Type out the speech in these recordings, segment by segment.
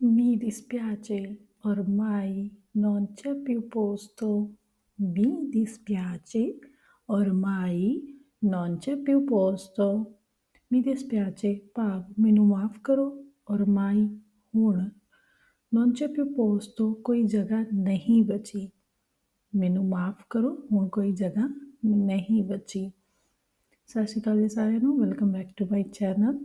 Mi dispiace, ormai non c'è più posto. Mi dispiace, ormai non c'è più posto. Mi dispiace ਭਾਵ ਮੈਨੂੰ ਮਾਫ ਕਰੋ ormai ਹੁਣ non c'è più posto ਕੋਈ ਜਗ੍ਹਾ ਨਹੀਂ ਬਚੀ ਮੈਨੂੰ ਮਾਫ ਕਰੋ ਹੁਣ ਕੋਈ ਜਗ੍ਹਾ ਨਹੀਂ ਬਚੀ ਸਤਿ ਸ਼੍ਰੀ ਅਕਾਲ ਜੀ ਸਾਰਿਆਂ ਨੂੰ welcome back to my channel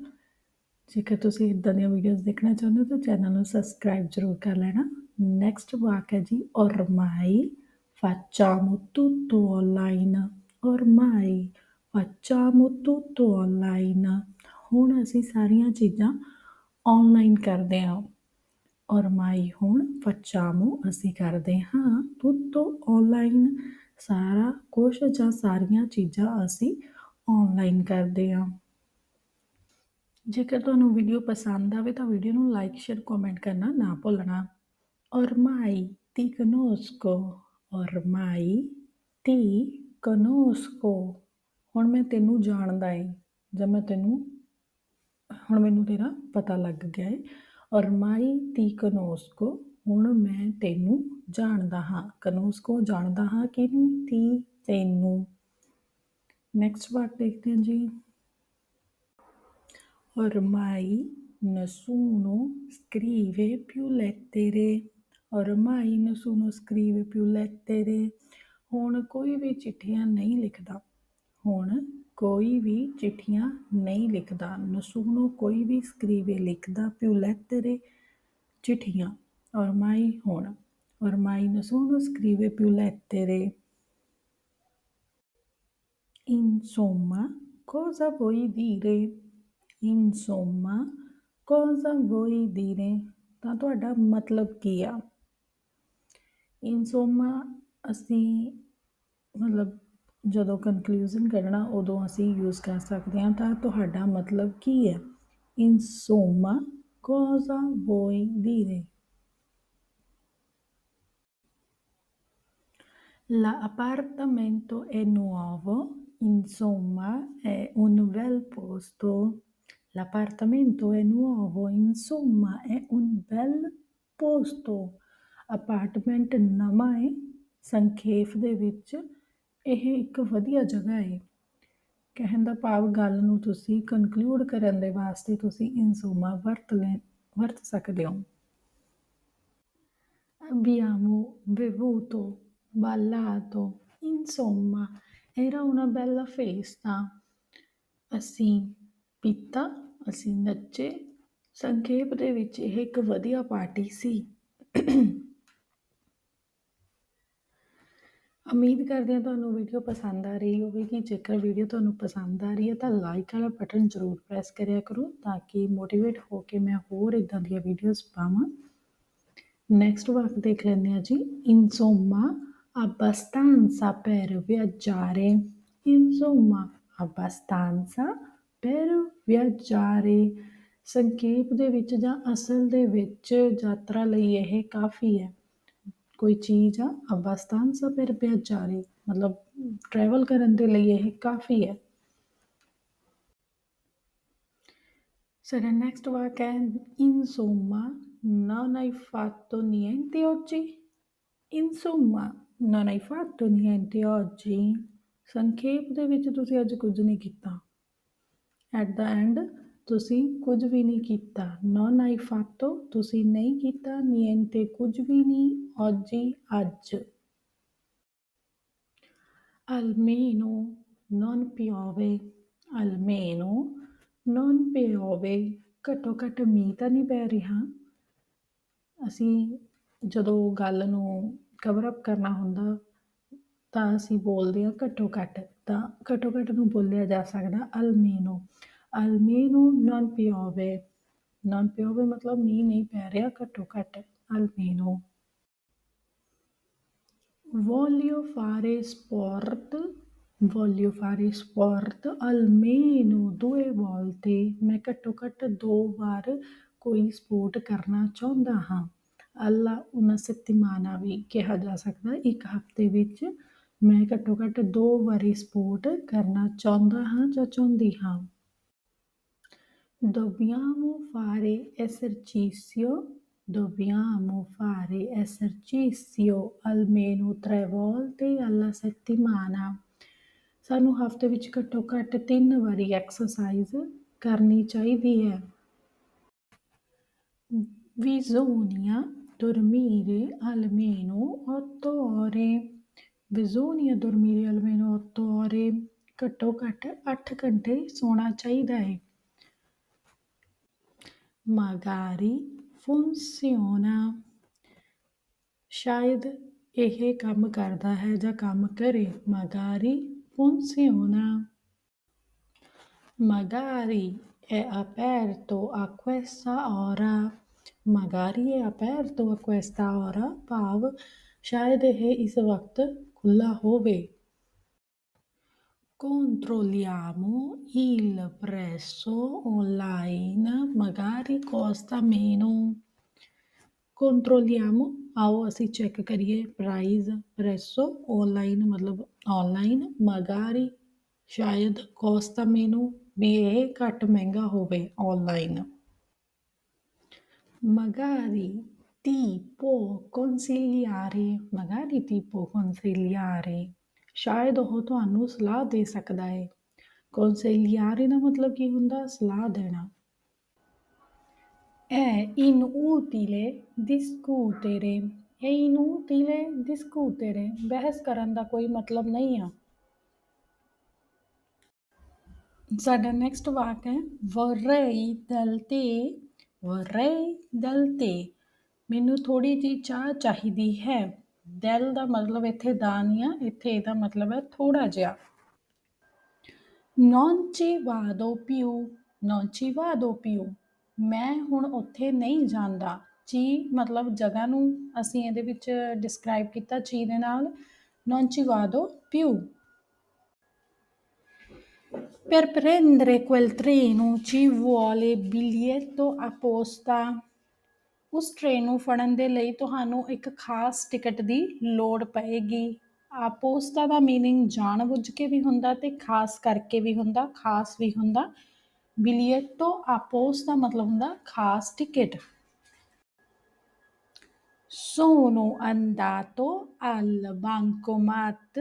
ਜੇਕਰ ਤੁਸੀਂ ਇਦਾਂ ਦੀਆਂ ਵੀਡੀਓਜ਼ ਦੇਖਣਾ ਚਾਹੁੰਦੇ ਹੋ ਤਾਂ ਚੈਨਲ ਨੂੰ ਸਬਸਕ੍ਰਾਈਬ ਜ਼ਰੂਰ ਕਰ ਲੈਣਾ। ਨੈਕਸਟ ਵਾਕ ਹੈ ਜੀ ormai facciamo tutto online ormai facciamo tutto online ਹੁਣ ਅਸੀਂ ਸਾਰੀਆਂ ਚੀਜ਼ਾਂ ਆਨਲਾਈਨ ਕਰਦੇ ਹਾਂ। ormai ਹੁਣ facciamo ਅਸੀਂ ਕਰਦੇ ਹਾਂ। tutto online ਸਾਰਾ ਕੁਝ ਜਾਂ ਸਾਰੀਆਂ ਚੀਜ਼ਾਂ ਅਸੀਂ ਆਨਲਾਈਨ ਕਰਦੇ ਹਾਂ। ਜੇਕਰ ਤੁਹਾਨੂੰ ਵੀਡੀਓ ਪਸੰਦ ਆਵੇ ਤਾਂ ਵੀਡੀਓ ਨੂੰ ਲਾਈਕ ਸ਼ੇਅਰ ਕਮੈਂਟ ਕਰਨਾ ਨਾ ਭੁੱਲਣਾ। ਔਰ ਮਾਈ ormai ti ਔਰ ਮਾਈ ti conosco ਹੁਣ ਮੈਂ ਤੈਨੂੰ ਜਾਣਦਾ ਏ। ਜਾਂ ਮੈਂ ਤੈਨੂੰ, ਹੁਣ ਮੈਨੂੰ ਤੇਰਾ ਪਤਾ ਲੱਗ ਗਿਆ ਏ। ਔਰ ਮਾਈ ti conosco ਹੁਣ ਮੈਂ ਤੈਨੂੰ ਜਾਣਦਾ ਹਾਂ। ਕਨੋਸਕੋ ਜਾਣਦਾ ਹਾਂ ਕਿਨੂੰ ti ਤੈਨੂੰ। ਨੈਕਸਟ ਵਾਰਡ ਦੇਖਦੇ ਹਾਂ ਜੀ। Ormai nessuno scrive più lettere. Ormai nessuno scrive più lettere. ਹੁਣ ਕੋਈ ਵੀ ਚਿੱਠੀਆਂ ਨਹੀਂ ਲਿਖਦਾ ਹੁਣ ਕੋਈ ਵੀ ਚਿੱਠੀਆਂ ਨਹੀਂ ਲਿਖਦਾ nessuno ਕੋਈ ਵੀ scrive ਲਿਖਦਾ più lettere ਚਿੱਠੀਆਂ ormai ਹੁਣ ormai nessuno scrive più lettere insomma cosa vuoi dire insomma cosa vuoi dire ਤਾਂ ਤੁਹਾਡਾ ਮਤਲਬ ਕੀ ਆ ਇਨਸੋਮਾ ਅਸੀਂ ਮਤਲਬ ਜਦੋਂ ਕਨਕਲੂਜਨ ਕਰਨਾ ਉਦੋਂ ਅਸੀਂ ਯੂਜ਼ ਕਰ ਸਕਦੇ ਹਾਂ ਤਾਂ ਤੁਹਾਡਾ ਮਤਲਬ ਕੀ ਹੈ ਇਨਸੋਮਾ ਕੋਜ਼ਾ ਵੋਈ dire L'appartamento è nuovo, insomma è un bel posto. L'appartamento è nuovo, insomma è un bel posto. Apartment ਨਵਾਂ ਹੈ ਸੰਖੇਪ ਦੇ ਵਿੱਚ ਇਹ ਇੱਕ ਵਧੀਆ ਜਗ੍ਹਾ ਹੈ ਕਹਿਣ ਦਾ ਭਾਵ ਗੱਲ ਨੂੰ ਤੁਸੀਂ ਕਨਕਲੂਡ ਕਰਨ ਦੇ ਵਾਸਤੇ ਤੁਸੀਂ ਇਨਸੋਮਾ ਵਰਤ ਲੈ ਵਰਤ ਸਕਦੇ ਹੋ Abbiamo bevuto, ballato, insomma, era una bella festa. ਅਸੀਂ ਪੀਤਾ ਅਸੀਂ ਨੱਚੇ। ਸੰਖੇਪ ਦੇ ਵਿੱਚ ਇਹ ਇੱਕ ਵਧੀਆ ਪਾਰਟੀ ਸੀ। ਉਮੀਦ ਕਰਦੇ ਹਾਂ ਤੁਹਾਨੂੰ ਵੀਡੀਓ ਪਸੰਦ ਆ ਰਹੀ ਹੋਵੇਗੀ। ਜੇਕਰ ਵੀਡੀਓ ਤੁਹਾਨੂੰ ਪਸੰਦ ਆ ਰਹੀ ਹੈ ਤਾਂ ਲਾਈਕ ਵਾਲਾ ਬਟਨ ਜ਼ਰੂਰ ਪ੍ਰੈਸ ਕਰਿਆ ਕਰੋ ਤਾਂ ਕਿ ਮੋਟੀਵੇਟ ਹੋ ਕੇ ਮੈਂ ਹੋਰ ਇਦਾਂ ਦੀਆਂ ਵੀਡੀਓਜ਼ ਪਾਵਾਂ। ਨੈਕਸਟ ਵਾਕ ਦੇਖ ਲੈਂਦੇ ਹਾਂ ਜੀ। Insomma abbastanza per viaggiare. Insomma abbastanza ਫਿਰ ਵਿਆਜਾਰੇ ਸੰਖੇਪ ਦੇ ਵਿੱਚ ਜਾਂ ਅਸਲ ਦੇ ਵਿੱਚ ਯਾਤਰਾ ਲਈ ਇਹ ਕਾਫੀ ਹੈ ਕੋਈ ਚੀਜ਼ ਆ ਅਵਸਥਾਨ ਸਾ ਫਿਰ ਵਿਆਜਾਰੇ ਮਤਲਬ ਟਰੈਵਲ ਕਰਨ ਦੇ ਲਈ ਇਹ ਕਾਫੀ ਹੈ ਸਾਡਾ ਨੈਕਸਟ ਵਾਕ ਹੈ ਇਨਸੋਮਾ non hai fatto niente oggi? Insomma, non hai fatto niente oggi? ਸੰਖੇਪ ਦੇ ਵਿੱਚ ਤੁਸੀਂ ਅੱਜ ਕੁਝ ਨਹੀਂ ਕੀਤਾ ਐਟ ਦਾ ਐਂਡ ਤੁਸੀਂ ਕੁਝ ਵੀ ਨਹੀਂ ਕੀਤਾ। ਨੋਨ ਆਈ fatto, ਤੁਸੀਂ ਨਹੀਂ ਕੀਤਾ। Niente, ਕੁਝ ਵੀ ਨਹੀਂ। Oggi, ਅੱਜ। Almeno non piove almeno non piove ਘੱਟੋ ਘੱਟ ਮੀਂਹ ਤਾਂ ਨਹੀਂ ਪੈ ਰਿਹਾ। ਅਸੀਂ ਜਦੋਂ ਗੱਲ ਨੂੰ ਕਵਰ ਅਪ ਕਰਨਾ ਹੁੰਦਾ, ਤਾਂ ਅਸੀਂ ਬੋਲਦੇ ਹਾਂ ਘੱਟੋ ਘੱਟ। ਤਾਂ ਘੱਟੋ ਘੱਟ ਨੂੰ ਬੋਲਿਆ ਜਾ ਸਕਦਾ ਅਲਮੀਨੋ ਅਲਮੀਨੋ ਨਨ ਪਿਓਵੇ ਨਨ ਪਿਓਵੇ ਮਤਲਬ ਮੀਂਹ ਨਹੀਂ ਪੈ ਰਿਹਾ ਘੱਟੋ ਘੱਟ ਅਲਮੀਨੋ voglio fare sport voglio fare sport almeno due volte ਮੈਂ ਘੱਟੋ ਘੱਟ ਦੋ ਵਾਰ ਕੋਈ ਸਪੋਰਟ ਕਰਨਾ ਚਾਹੁੰਦਾ ਹਾਂ ਅੱਲਾ ਉਨਸਿੱਤਿਮਾਨਾ ਵੀ ਕਿਹਾ ਜਾ ਸਕਦਾ ਇੱਕ ਹਫ਼ਤੇ ਵਿੱਚ ਮੈਂ ਘੱਟੋ ਘੱਟ ਦੋ ਵਾਰੀ ਸਪੋਰਟ ਕਰਨਾ ਚਾਹੁੰਦਾ ਹਾਂ ਜਾਂ ਚਾਹੁੰਦੀ ਹਾਂ Dobbiamo fare esercizio dobbiamo fare esercizio almeno tre volte alla settimana ਸਾਨੂੰ ਹਫ਼ਤੇ ਵਿੱਚ ਘੱਟੋ ਘੱਟ ਤਿੰਨ ਵਾਰੀ ਐਕਸਰਸਾਈਜ਼ ਕਰਨੀ ਚਾਹੀਦੀ ਹੈ Bisogna dormire almeno 8 ore. Bisogna dormire almeno 8 ore. ਘੱਟੋ ਘੱਟ 8 ਘੰਟੇ ਸੋਣਾ ਚਾਹੀਦਾ ਹੈ magari funziona ਸ਼ਾਇਦ ਇਹ ਕੰਮ ਕਰਦਾ ਹੈ ਜਾਂ ਕੰਮ ਕਰੇ magari funziona magari è aperto a questa ora magari è aperto a questa ora ਭਾਵ ਸ਼ਾਇਦ ਇਹ ਇਸ ਵਕਤ culla howe. Controlliamo il prezzo online, magari costa meno. ਕੰਟਰੋਲਿਆਮ ਆਓ ਅਸੀਂ ਚੈੱਕ ਕਰੀਏ ਪ੍ਰਾਈਸ ਪ੍ਰੈਸੋ ਆਨਲਾਈਨ ਮਤਲਬ ਆਨਲਾਈਨ ਮਗਾਰੀ ਸ਼ਾਇਦ ਕੋਸਤਾ ਮੈਨੂੰ ਵੀ ਇਹ ਘੱਟ ਮਹਿੰਗਾ ਹੋਵੇ ਆਨਲਾਈਨ ਮਗਾਰੀ ti può consigliare magari ti può consigliare ਸ਼ਾਇਦ ਉਹ ਤੁਹਾਨੂੰ ਸਲਾਹ ਦੇ ਸਕਦਾ ਹੈ consigliare ਦਾ ਮਤਲਬ ਕੀ ਹੁੰਦਾ ਸਲਾਹ ਦੇਣਾ è inutile discutere è inutile discutere ਬਹਿਸ ਕਰਨ ਦਾ ਕੋਈ ਮਤਲਬ ਨਹੀਂ ਆ ਸਾਡਾ ਨੈਕਸਟ ਵਾਕ ਹੈ vorrei del tè vorrei del tè ਮੈਨੂੰ ਥੋੜੀ ਜੀ ਚਾਹ ਚਾਹੀਦੀ ਹੈ ਦਿਲ ਦਾ ਮਤਲਬ ਇੱਥੇ ਦਾ ਨਹੀਂ ਆ ਇੱਥੇ ਇਹਦਾ ਮਤਲਬ ਹੈ ਥੋੜਾ ਜਿਹਾ ਨੌਂਚੀ ਵਾਦੋ ਪਿਉ ਨੌਂਚੀ ਵਾਦੋ ਪਿਉ ਮੈਂ ਹੁਣ ਉੱਥੇ ਨਹੀਂ ਜਾਂਦਾ ਚੀ ਮਤਲਬ ਜਗ੍ਹਾ ਨੂੰ ਅਸੀਂ ਇਹਦੇ ਵਿੱਚ ਡਿਸਕ੍ਰਾਈਬ ਕੀਤਾ ਚੀ ਦੇ ਨਾਲ ਨੌਂਚੀ ਵਾਦੋ ਪਿਉ Per prendere quel treno ci vuole biglietto apposta. ਉਸ ਟ੍ਰੇਨ ਨੂੰ ਫੜਨ ਦੇ ਲਈ ਤੁਹਾਨੂੰ ਇੱਕ ਖਾਸ ਟਿਕਟ ਦੀ ਲੋੜ ਪਏਗੀ। ਆਪੋਸਤਾ ਦਾ ਮੀਨਿੰਗ ਜਾਣਬੁੱਝ ਕੇ ਵੀ ਹੁੰਦਾ ਤੇ ਖਾਸ ਕਰਕੇ ਵੀ ਹੁੰਦਾ, ਖਾਸ ਵੀ ਹੁੰਦਾ। ਬਿਲੀਅਟੋ ਆਪੋਸ ਦਾ ਮਤਲਬ ਹੁੰਦਾ ਖਾਸ ticket Sono andato al bancomat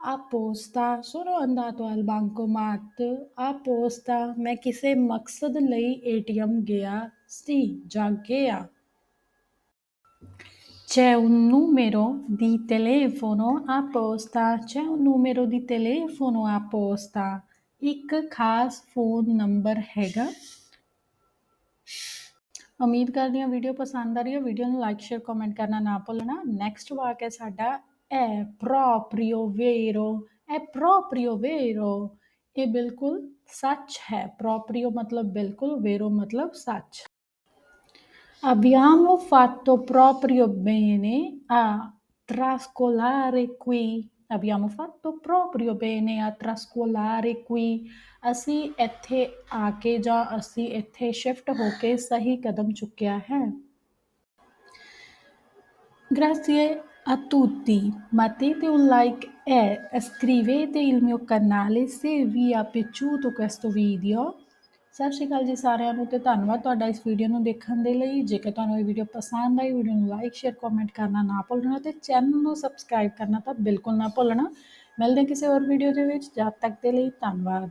apposta. Sono andato al bancomat apposta. ਮੈਂ ਕਿਸੇ ਮਕਸਦ ਲਈ ATM ਗਿਆ ਸੀ ਜਾਂ ਗਿਆ C'è un numero di telefono apposta. C'è un numero di telefono apposta. ਇੱਕ ਖਾਸ ਫੋਨ ਨੰਬਰ ਹੈਗਾ ਉਮੀਦ ਕਰਦੀ ਹਾਂ ਵੀਡੀਓ ਪਸੰਦ ਆ ਰਹੀ ਹੈ ਵੀਡੀਓ ਨੂੰ ਲਾਈਕ ਸ਼ੇਅਰ ਕਮੈਂਟ ਕਰਨਾ ਨਾ ਭੁੱਲਣਾ ਨੈਕਸਟ ਵਾਕ ਹੈ ਸਾਡਾ è proprio vero è proprio vero ਇਹ ਬਿਲਕੁਲ ਸੱਚ ਹੈ proprio ਮਤਲਬ ਬਿਲਕੁਲ vero ਮਤਲਬ ਸੱਚ Abbiamo fatto proprio bene a trascolare qui. Abbiamo fatto proprio bene a trascolare qui. ਅਸੀਂ ਇੱਥੇ ਆ ਕੇ ਜਾਂ ਅਸੀਂ ਇੱਥੇ ਸ਼ਿਫਟ ਹੋ ਕੇ ਸਹੀ ਕਦਮ ਚੁੱਕਿਆ ਹੈ Grazie a tutti, mettete un like e iscrivete il mio canale se vi è piaciuto questo video. ਸਤਿ ਸ਼੍ਰੀ ਅਕਾਲ ਜੀ ਸਾਰਿਆਂ ਨੂੰ ਤੇ ਧੰਨਵਾਦ ਤੁਹਾਡਾ ਇਸ ਵੀਡੀਓ ਨੂੰ ਦੇਖਣ ਦੇ ਲਈ ਜੇਕਰ ਤੁਹਾਨੂੰ ਇਹ ਵੀਡੀਓ ਪਸੰਦ ਆਈ ਵੀਡੀਓ ਨੂੰ ਲਾਈਕ ਸ਼ੇਅਰ ਕਮੈਂਟ ਕਰਨਾ ਨਾ ਭੁੱਲਣਾ ਤੇ ਚੈਨਲ ਨੂੰ ਸਬਸਕ੍ਰਾਈਬ ਕਰਨਾ ਤਾਂ ਬਿਲਕੁਲ ਨਾ ਭੁੱਲਣਾ ਮਿਲਦੇ ਕਿਸੇ ਹੋਰ ਵੀਡੀਓ ਦੇ ਵਿੱਚ ਜਦ ਤੱਕ ਦੇ ਲਈ ਧੰਨਵਾਦ